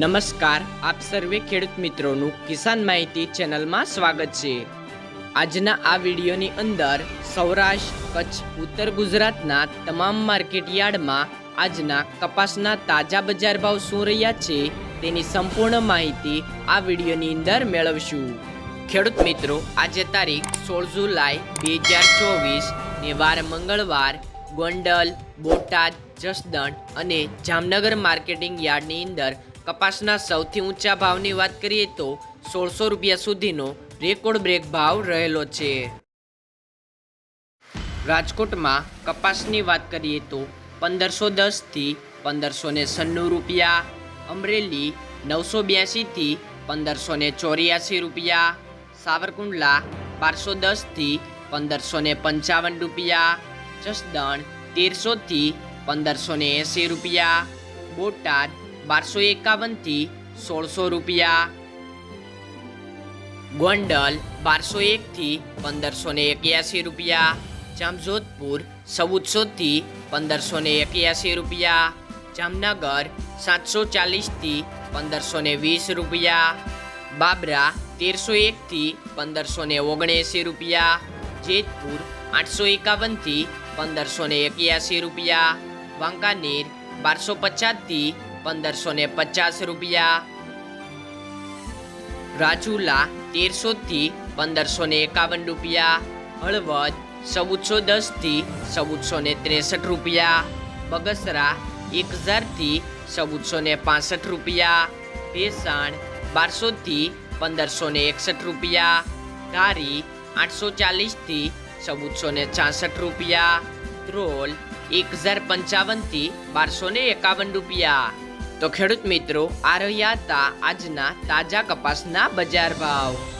નમસ્કાર, આપ સર્વે ખેડૂત મિત્રોનું કિસાન માહિતી ચેનલમાં સ્વાગત છે. આજના આ વિડીયોની અંદર સૌરાષ્ટ્ર, કચ્છ, ઉત્તર ગુજરાતના તમામ માર્કેટ યાર્ડમાં આજના કપાસના તાજા બજાર ભાવ શું રહ્યા છે તેની સંપૂર્ણ માહિતી આ વિડીયોની અંદર મેળવશું. ખેડૂત મિત્રો, આજે તારીખ સોળ જુલાઈ બે હજાર ચોવીસ ને વાર મંગળવાર ગોંડલ, બોટાદ, જસદણ અને જામનગર માર્કેટિંગ યાર્ડની અંદર કપાસના સૌથી ઊંચા ભાવની વાત કરીએ તો સોળસો રૂપિયા સુધીનો રેકોર્ડ બ્રેક ભાવ રહેલો છે. રાજકોટમાં કપાસની વાત કરીએ તો પંદરસો દસથી પંદરસો ને સન્નું રૂપિયા, અમરેલી નવસો બ્યાસીથી પંદરસો ને ચોર્યાસી રૂપિયા, સાવરકુંડલા બારસો દસથી પંદરસો ને પંચાવન રૂપિયા, જસદણ તેરસોથી પંદરસો ને એંસી રૂપિયા, બોટાદ બારસો એકાવનથી સોળસો રૂપિયા. ગોંડલ બારસો એકથી પંદરસો ને એક્યાસી રૂપિયા. જામજોધપુર ચૌદસોથી પંદરસો ને એક્યાસી રૂપિયા. જામનગર સાતસો ચાલીસથી પંદરસો ને વીસ રૂપિયા. બાબરા તેરસો એકથી પંદરસો ને ઓગણએંસી રૂપિયા. જેતપુર આઠસો એકાવનથી પંદરસો ને એક્યાસી રૂપિયા. વાંકાનેર બારસો પચાસથી પંદરસો ને પચાસ રૂપિયા. રાજુલા તેરસોથી પંદરસો ને એકાવન રૂપિયા. હળવદ ચૌદસો દસથી ચૌદસો ને ત્રેસઠ રૂપિયા. બગસરા એક હજારથી ચૌદસો ને પાસઠ રૂપિયા. ભેસાણ બારસોથી પંદરસો ને એકસઠ રૂપિયા. ધારી આઠસો ચાલીસથી ચૌદસો ને છાસઠ રૂપિયા. ત્રોલ એક હજાર પંચાવનથી બારસો ને એકાવન રૂપિયા. તો ખેડૂત મિત્રો આ રહ્યા હતા આજના તાજા કપાસના બજાર ભાવ.